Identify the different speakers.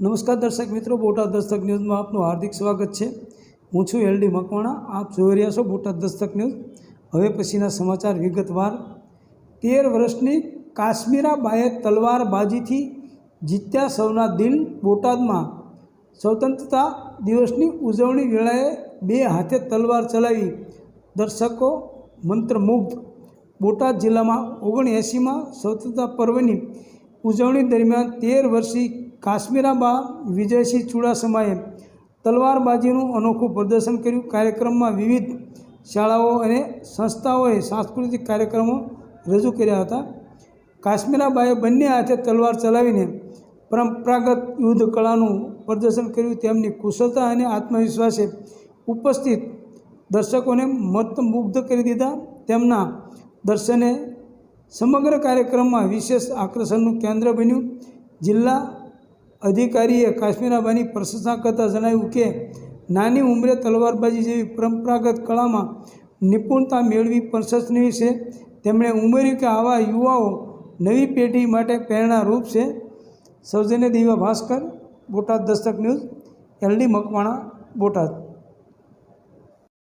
Speaker 1: નમસ્કાર દર્શક મિત્રો, બોટાદ દસ્તક ન્યૂઝમાં આપનું હાર્દિક સ્વાગત છે. હું છું એલડી મકવાણા, આપ જોઈ રહ્યા છો બોટાદ દસ્તક ન્યૂઝ. હવે પછીના સમાચાર વિગતવાર. તેર વર્ષની કાશ્મીરા બાએ તલવારબાજીથી જીત્યા સૌના દિલ બોટાદમાં. સ્વતંત્રતા દિવસની ઉજવણી વેળાએ બે હાથે તલવાર ચલાવી. દર્શકો, મંત્રમુગ્ધ. બોટાદ જિલ્લામાં ઓગણએંસીમાં સ્વતંત્રતા પર્વની ઉજવણી દરમિયાન તેર વર્ષીય કાશ્મીરાબા વિજયસિંહ ચુડાસમાએ તલવારબાજીનું અનોખું પ્રદર્શન કર્યું. કાર્યક્રમમાં વિવિધ શાળાઓ અને સંસ્થાઓએ સાંસ્કૃતિક કાર્યક્રમો રજૂ કર્યા હતા. કાશ્મીરાબાએ બંને હાથે તલવાર ચલાવીને પરંપરાગત યુદ્ધ કળાનું પ્રદર્શન કર્યું. તેમની કુશળતા અને આત્મવિશ્વાસે ઉપસ્થિત દર્શકોને મતમુગ્ધ કરી દીધા. તેમના દર્શને સમગ્ર કાર્યક્રમમાં વિશેષ આકર્ષણનું કેન્દ્ર બન્યું. જિલ્લા અધિકારીએ કાશ્મીરાબાની પ્રશંસા કરતાં જણાવ્યું કે, નાની ઉંમરે તલવારબાજી જેવી પરંપરાગત કળામાં નિપુણતા મેળવી પ્રશંસનીય છે. તેમણે ઉમેર્યું કે આવા યુવાઓ નવી પેઢી માટે પ્રેરણારૂપ છે. સૌજન્ય Divya Bhaskar, Botad Dastak news, L D Makwana, Botad.